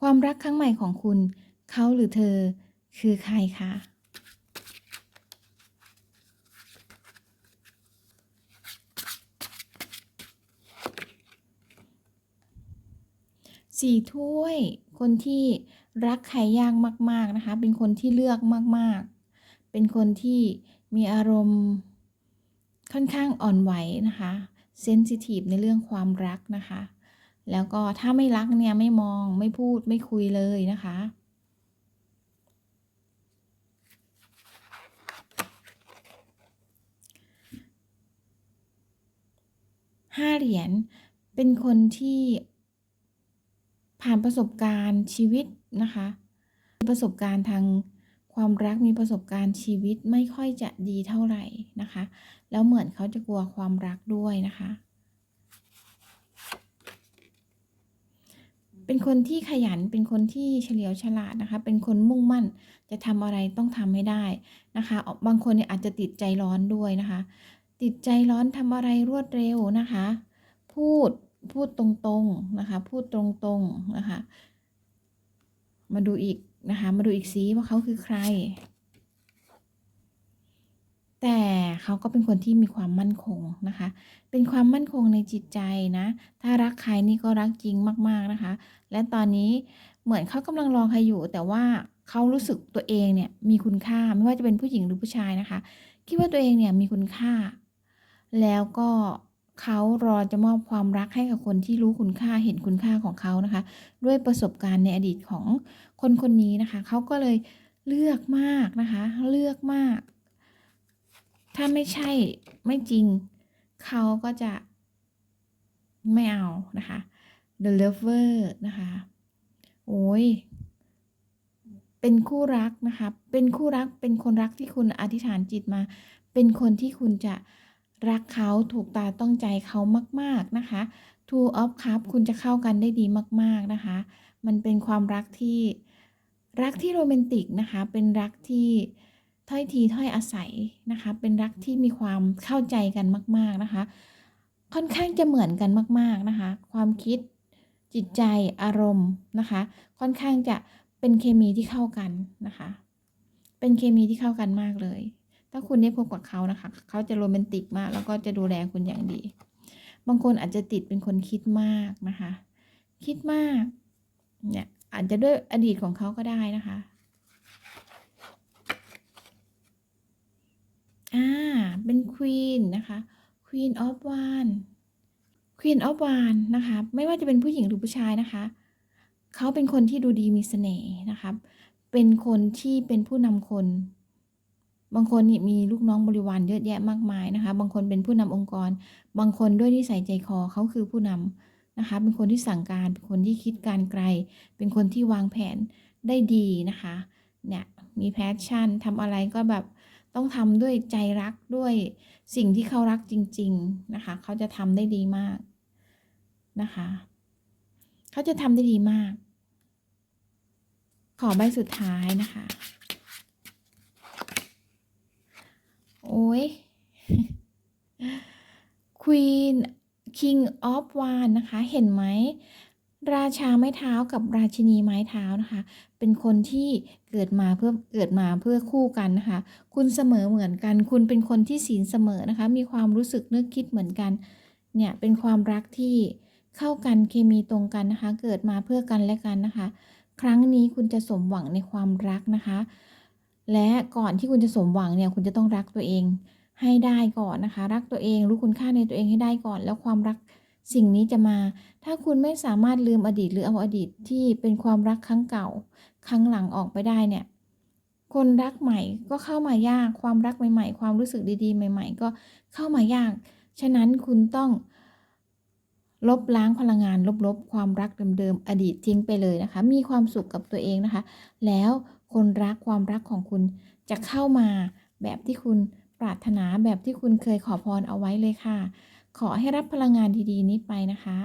ความรักครั้งใหม่ของคุณ เขาหรือเธอ คือใครคะสี่ถ้วย คนที่รักใครยากมาก ๆ นะคะ เป็นคนที่เลือกมาก ๆ เป็นคนที่มีอารมณ์ค่อนข้างอ่อนไหวนะคะ เซนซิทีฟในเรื่องความรักนะคะ แล้วก็ถ้าไม่รักเนี่ยไม่มองไม่พูดไม่คุยเลยนะคะ ห้าเหรียญเป็นคนที่ผ่านประสบการณ์ชีวิตนะคะมีประสบการณ์ทางความรักมีประสบการณ์ชีวิตไม่ค่อยจะดีเท่าไหร่นะคะ แล้วเหมือนเขาจะกลัวความรักด้วยนะคะ เป็นคนที่ขยัน เป็นคนที่เฉลียวฉลาดนะคะ เป็นคนมุ่งมั่น จะทำอะไรต้องทำให้ได้นะคะ บางคนเนี่ยอาจจะติดใจร้อนด้วยนะคะ ติดใจร้อนทำอะไรรวดเร็วนะคะ พูด พูดตรงๆนะคะ พูดตรงๆนะคะ มาดูอีกนะคะ มาดูอีกสีว่าเขาคือใคร แต่เขาก็เป็นคนที่มีความมั่นคงนะคะ เป็นความมั่นคงในจิตใจนะ ถ้ารักใครนี่ก็รักจริงมากๆนะคะ และตอนนี้เหมือนเขากำลังรอใครอยู่ แต่ว่าเขารู้สึกตัวเองเนี่ยมีคุณค่าไม่ว่าจะเป็นผู้หญิงหรือผู้ชายนะคะ คิดว่าตัวเองเนี่ยมีคุณค่า แล้วก็เขารอจะมอบความรักให้กับคนที่รู้คุณค่าเห็นคุณค่าของเขานะคะ ด้วยประสบการณ์ในอดีตของคนคนนี้นะคะ เขาก็เลยเลือกมากนะคะ เลือกมาก ถ้าไม่ใช่ไม่จริง เขาก็จะไม่เอานะคะ The Lover นะคะ โอ้ย เป็นคู่รักนะคะ เป็นคู่รัก เป็นคนรักที่คุณอธิษฐานจิตมา เป็นคนที่คุณจะรักเขาถูกตาต้องใจเขามาก ๆนะคะ Two of Cup คุณจะเข้ากันได้ดีมาก ๆนะคะ มันเป็นความรักที่รักที่โรแมนติกนะคะ เป็นรักที่ ถ้อยทีถ้อยอาศัยนะคะ เป็นรักที่มีความเข้าใจกันมาก ๆนะคะ ค่อนข้างจะเหมือนกันมาก ๆนะคะ ความคิดจิตใจอารมณ์นะคะ ค่อนข้างจะเป็นเคมีที่เข้ากันนะคะ เป็นเคมีที่เข้ากันมากเลย ถ้าคุณได้พบกับเขานะคะเขาจะโรแมนติกมาก แล้วก็จะดูแลคุณอย่างดี บางคนอาจจะติดเป็นคนคิดมากนะคะ คิดมากเนี่ยอาจจะด้วยอดีตของเขาก็ได้นะคะ อ่า เป็นควีนนะคะ Queen of w a n d Queen of w a n d นะคะ ไม่ว่าจะเป็นผู้หญิงหรือผู้ชายนะคะ เขาเป็นคนที่ดูดีมีเสน่ห์นะคะเป็นคนที่เป็นผู้นำคน บางคนนี่มีลูกน้องบริวารเยอะแยะมากมายนะคะ บางคนเป็นผู้นำองค์กร บางคนด้วยนิสัยใจคอเขาคือผู้นำนะคะ เป็นคนที่สั่งการ เป็นคนที่คิดการไกล เป็นคนที่วางแผนได้ดีนะคะ เนี่ย มีแพชชั่นทำอะไรก็แบบ ต้องทำด้วยใจรักด้วยสิ่งที่เขารักจริง ๆ นะคะ เขาจะทำได้ดีมากนะคะ เขาจะทำได้ดีมาก ขอใบสุดท้ายนะคะ โอ้ย Queen King of w a n d นะคะ เห็นไหม ราชาไม้เท้ากับราชินีไม้เท้านะคะ เป็นคนที่เกิดมาเพื่อเกิดมาเพื่อคู่กันนะคะ คุณเสมอเหมือนกัน คุณเป็นคนที่ศีลเสมอนะคะ มีความรู้สึกนึกคิดเหมือนกัน เนี่ยเป็นความรักที่เข้ากันเคมีตรงกันนะคะ เกิดมาเพื่อกันและกันนะคะ ครั้งนี้คุณจะสมหวังในความรักนะคะ และก่อนที่คุณจะสมหวังเนี่ยคุณจะต้องรักตัวเองให้ได้ก่อนนะคะ รักตัวเองรู้คุณค่าในตัวเองให้ได้ก่อน แล้วความรัก สิ่งนี้จะมา ถ้าคุณไม่สามารถลืมอดีตหรือเอาอดีตที่เป็นความรักครั้งเก่า ครั้งหลังออกไปได้เนี่ย คนรักใหม่ก็เข้ามายาก ความรักใหม่ๆ ความรู้สึกดีๆ ใหม่ ๆ ก็เข้ามายาก ฉะนั้นคุณต้อง ลบล้างพลังงาน ลบๆ ความรักเดิมๆ อดีตทิ้งไปเลยนะคะ มีความสุขกับตัวเองนะคะ แล้วคนรักความรักของคุณจะเข้ามาแบบที่คุณปรารถนาแบบที่คุณเคยขอพรเอาไว้เลยค่ะ ขอให้รับพลังงานดีๆ นี้ไปนะคะ